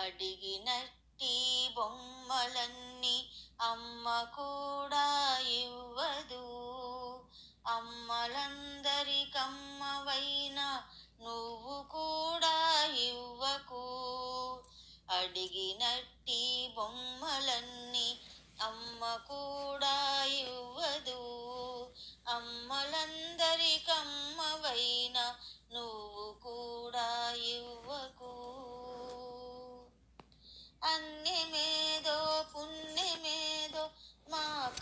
అడిగినట్టి బొమ్మలన్నీ అమ్మ కూడా ఇవ్వదు. అమ్మలందరికమ్మవైన నువ్వు కూడా ఇవ్వకు. అడిగినట్టి బొమ్మలన్నీ అమ్మ కూడా ఇవ్వదు. అమ్మలందరికమ్మవైన నువ్వు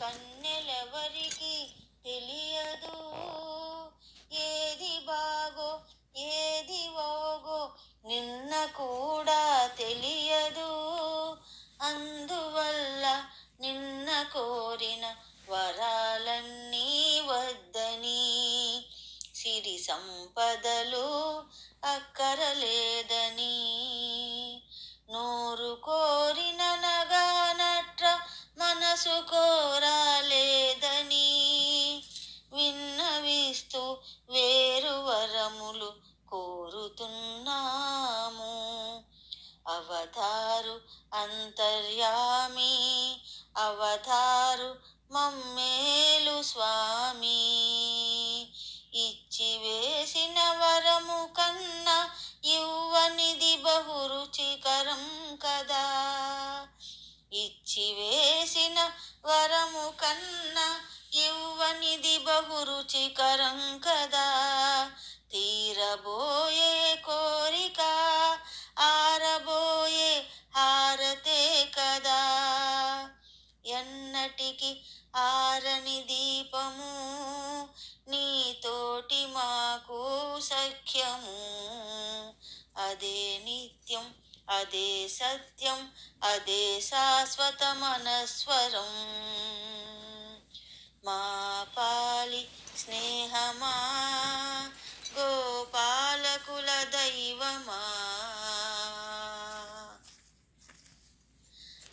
కన్నెలెవరికి తెలియదు? ఏది బాగో ఏది ఓగో నిన్న కూడా తెలియదు. అందువల్ల నిన్న కోరిన వరాలన్నీ వద్దని సిరి సంపదలు అక్కరలేదని నోరు కోరిన వేరు వరములు కోరుతున్నాము. అవతారు అంతర్యామి అవతారు మమ్మేలు స్వామి. ఇది బహు రుచికరం కదా. తీరబోయే కోరిక ఆరబోయే హారతే కదా. ఎన్నటికి ఆరని దీపము నీతోటి మాకు సఖ్యము. అదే నిత్యం అదే సత్యం అదే శాశ్వత స్నేహమా? గోపాలకుల దైవమా?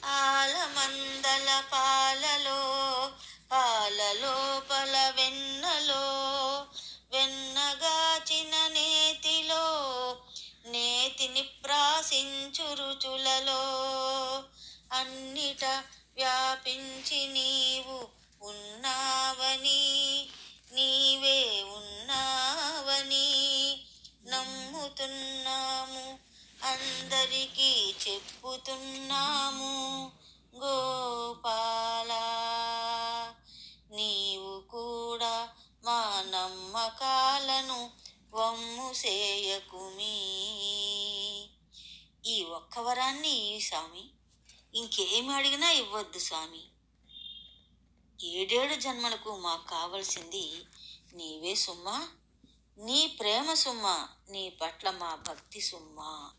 ఆలమందల పాలలో పాలలోపల వెన్నలో వెన్నగాచిన నేతిలో నేతిని ప్రాసించు రుచులలో. అన్నిట వ్యాపించి నీవు ఉన్నా అందరికీ చెప్పుతున్నాము గోపాల. నీవు కూడా మా నమ్మకాలను వమ్ము సేయకుమీ ఈ ఒక్క వరాన్ని ఈ స్వామి ఇంకేమి అడిగినా ఇవ్వద్దు స్వామి. ఏడేడు జన్మలకు మాకు కావలసింది నీవే సుమ్మా నీ ప్రేమ సుమ్మా నీ పట్ల మా భక్తి సుమ్మా.